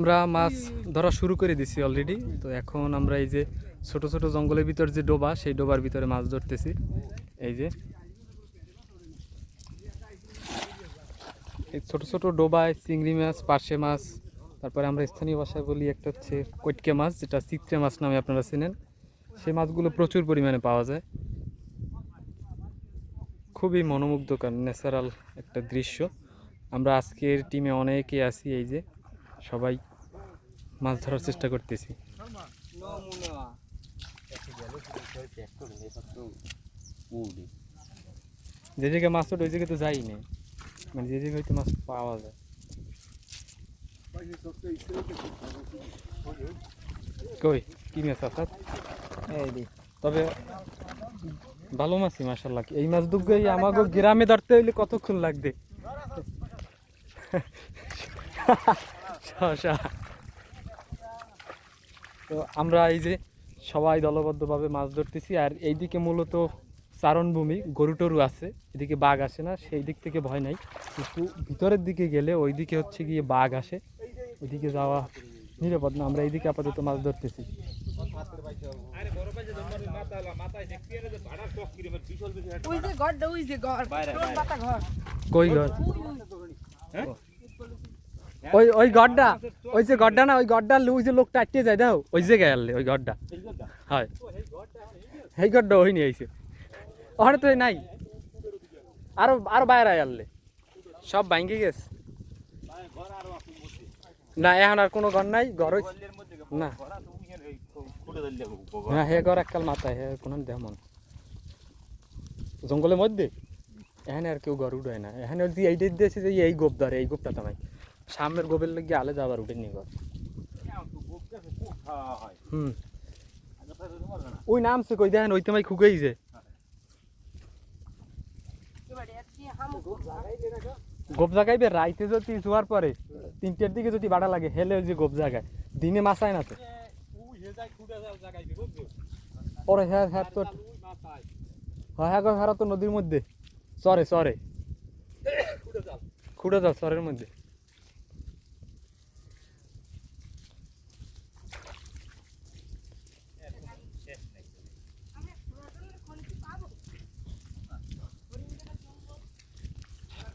আমরা মাছ ধরা শুরু করে দিছি অলরেডি তো এখন আমরা এই যে ছোট ছোট জঙ্গলের ভিতর যে ডোবা, সেই ডোবার ভিতরে মাছ ধরতেছি। এই যে। ছোট ছোট ডোবায় চিংড়ি মাছ, পার্শে মাছ, তারপরে আমরা স্থানীয় ভাষায় বলি একটা হচ্ছে কটকে মাছ, যেটা চিত্রে মাছ নামে আপনারা চেনেন। সেই মাছগুলো প্রচুর পরিমাণে পাওয়া যায়। খুবই মনোমুগ্ধকর ন্যাচারাল একটা দৃশ্য। আমরা আজকের টিমে অনেকে আছি, এই যে। সবাই মাছ ধরার চেষ্টা করতেছি। যে জায়গায় মাছ ওঠে, ওই জায়গায় তো যাই না। মানে যে জায়গায় মাছ পাওয়া যায়। কই, কি মাছ আপনার তবে ভালো মাছই মাসাল্লাহ এই মাছ দুগ্গই আমাকে গ্রামে ধরতে হইলে কতক্ষণ লাগবে? শশা তো আমরা এই যে সবাই দলবদ্ধভাবে মাছ ধরতেছি আর এইদিকে মূলত চারণভূমি গরু টরু আছে। এদিকে বাঘ আসে না সেই দিক থেকে ভয় নাই। কিন্তু ভিতরের দিকে গেলে ওইদিকে হচ্ছে গিয়ে বাঘ আসে। ওইদিকে যাওয়া নিরাপদ না আমরা এইদিকে আপাতত মাছ ধরতেছি। ওই যে ঘরটা ওই যে ঘর। পাতা ঘর। কই ঘর? ওই ওই গড্ডা। ওই যে গড্ডা না ওই গড্ডা ওই যে লোকটা আটকে যায় দাও ওই জায়গায় আনলে ওই গড্ডা। হয়। এই গড্ডা ওই নিয়ে আইছে। ওখানে তো নাই। আরও আরও বাইরে আনলে। সব ভাঙ্গি গেছে। না এখন আর কোনো ঘর নাই ঘর না। না হে ঘর এককাল মাথায় হে কোনো দেমন জঙ্গলের মধ্যে? এখানে আর কেউ ঘর উঠায় না। এখানে যদি এইটাই দিয়েছে যে এই গোপ ধরে এই গোপটা তামাই সামনের গোপের লেগে আলে যাবার উঠে নি ঘর। হুম। ওই নামছে কই, দেখেন ওই তোমায় খুকেই যে গোপ জাগাইবে, রাইতে যদি শোয়ার পরে, তিনটের দিকে যদি বাড়া লাগে, হেলে যে গোপ জাগায়। দিনে মাছায় না তো। পরে হ্যাঁ হ্যাঁ তো। হ্যাঁ হ্যাঁ হ্যাঁ তো নদীর মধ্যে। চরে চরে খুঁড়ে যাও চরের মধ্যে।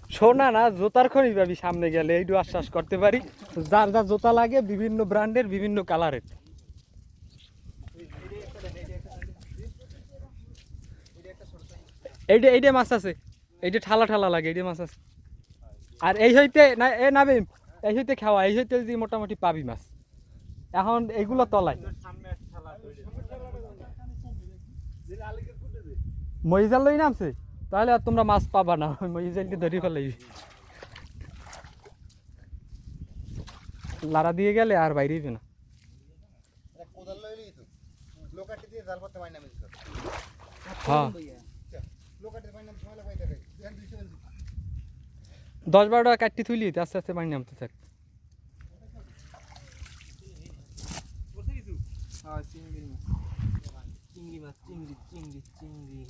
সোনা না, জোতার খনি পাবি সামনে গেলে এইটু আশ্বাস করতে পারি। যার যা জোতা লাগে, বিভিন্ন ব্র্যান্ডের, বিভিন্ন কালারের। এইটা এইটা মাছ আছে। এইটা ঠালা ঠালা লাগে এইটা মাছ আছে। আর এই হইতে, না, এ নাবিম, এই হইতে খাওয়া, এই হইতে যদি মোটামুটি পাবি মাছ। এখন এগুলো তলায়। মহিজাল লই নামছে? তাহলে আর তোমরা মাছ পাবা না ওই মহিজালকে ধরি ফেলাই লারা দিয়ে গেলে আর বাইরেই না কোদাল লইলি তো লোকাটি দিয়ে জাল করতে পারি না আমি হ্যাঁ লোকাটি পারি না সময় লাগাই দেখে ধ্যান দিছে দশ বারো টাকা কাটটি থুইলি আস্তে আস্তে পানি নামতে থাক হ্যাঁ চিংড়ি মাছ চিংড়ি মাছ চিংড়ি চিংড়ি চিংড়ি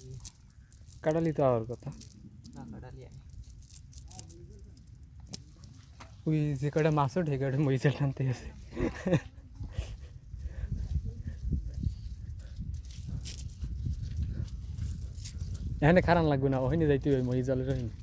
কাটালি তো আবার কথা ওই যে কটা মাছও কটা মহিজাল টানতে গেছে এখানে খারান লাগবে না ওখানে যাইতে ওই জলের ওখানে